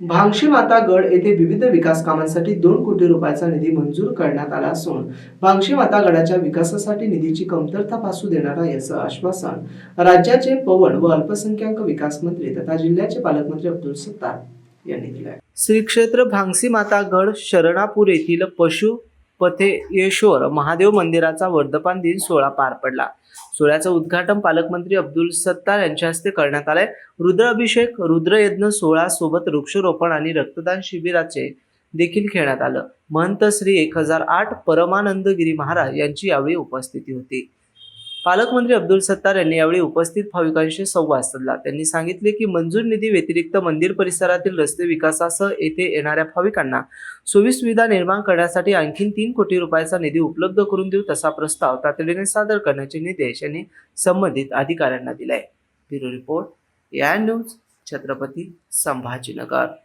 भांगशी माता गड येथे विविध विकास कामांसाठी दोन कोटी रुपयाचा निधी मंजूर करण्यात आला असून भांगशी माता गडाच्या विकासासाठी निधीची कमतरता भासू देणार आहे असं आश्वासन राज्याचे पवन व अल्पसंख्याक विकास मंत्री तथा जिल्ह्याचे पालकमंत्री अब्दुल सत्तार यांनी दिले श्री क्षेत्र भांगसी माता गड शरणापूर येथील पशु पशुपथेश्वर महादेव मंदिराचा वर्धपान दिन सोहळा पार पडला. सोहळ्याचं उद्घाटन पालकमंत्री अब्दुल सत्तार यांच्या हस्ते करण्यात आलंय. रुद्र अभिषेक रुद्रयज्ञ सोहळा सोबत वृक्षरोपण आणि रक्तदान शिबिराचे देखील घेण्यात आलं. महंत श्री एक हजार आठ परमानंदगिरी महाराज यांची यावेळी उपस्थिती होती. पालकमंत्री अब्दुल सत्तार यांनी यावेळी उपस्थित भाविकांशी संवाद साधला. त्यांनी सांगितले की मंजूर निधी व्यतिरिक्त मंदिर परिसरातील रस्ते विकासासह येथे येणाऱ्या भाविकांना सोयीसुविधा निर्माण करण्यासाठी आणखी तीन कोटी रुपयाचा निधी उपलब्ध करून देऊ तसा प्रस्ताव तातडीने सादर करण्याचे निर्देश यांनी संबंधित अधिकाऱ्यांना दिलाय ब्युरो रिपोर्ट या न्यूज छत्रपती संभाजीनगर.